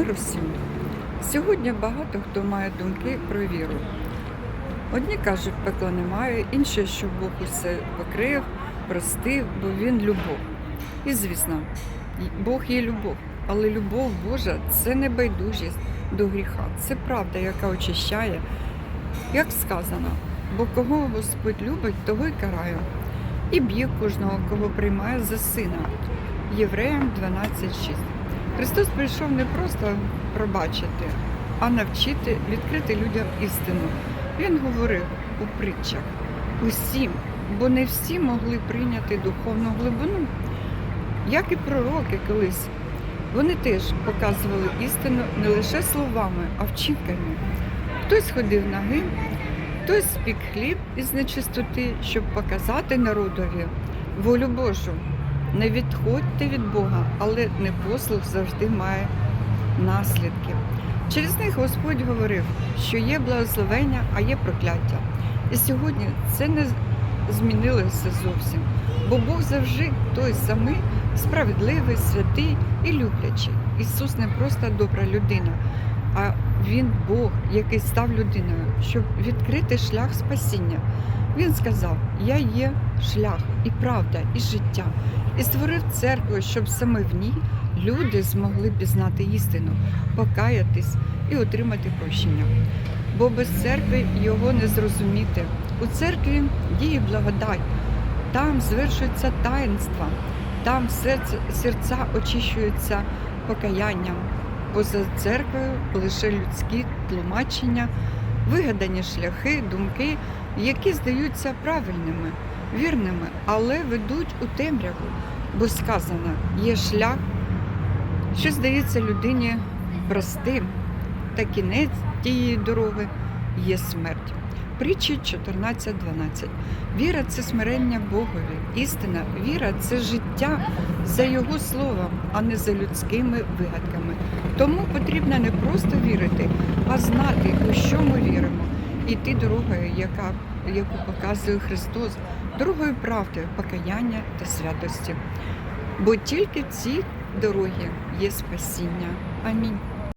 Мир усім. Сьогодні багато хто має думки про віру. Одні кажуть, пекла немає, інші, що Бог усе покрив, простив, бо він любов. І звісно, Бог є любов, але любов Божа це не байдужість до гріха, це правда, яка очищає, як сказано, бо кого Господь любить, того й карає, і б'є кожного, кого приймає за сина. Євреям 12.6. Христос прийшов не просто пробачити, а навчити відкрити людям істину. Він говорив у притчах усім, бо не всі могли прийняти духовну глибину, як і пророки колись. Вони теж показували істину не лише словами, а вчинками. Хтось ходив нагим, хтось спік хліб із нечистоти, щоб показати народові волю Божу. Не відходьте від Бога, але непослух завжди має наслідки. Через них Господь говорив, що є благословення, а є прокляття. І сьогодні це не змінилося зовсім, бо Бог завжди той самий справедливий, святий і люблячий. Ісус не просто добра людина, а Він Бог, який став людиною, щоб відкрити шлях спасіння. Він сказав: Я є шлях і правда, і життя, і створив церкву, щоб саме в ній люди змогли пізнати істину, покаятись і отримати прощення. Бо без церкви його не зрозуміти. У церкві діє благодать, там звершуються таїнства, там серця очищуються покаянням. Поза церквою лише людські тлумачення, вигадані шляхи, думки, які здаються правильними, вірними, але ведуть у темряву, бо сказано, є шлях, що здається людині простим, та кінець тієї дороги є смерть. Притчі 14.12. Віра це смирення Богові. Істина, віра це життя за Його словом, а не за людськими вигадками. Тому потрібно не просто вірити, а знати, у що ми віримо, і йти дорогою, яка, яку показує Христос, дорогою правди, покаяння та святості. Бо тільки ці дороги є спасіння. Амінь.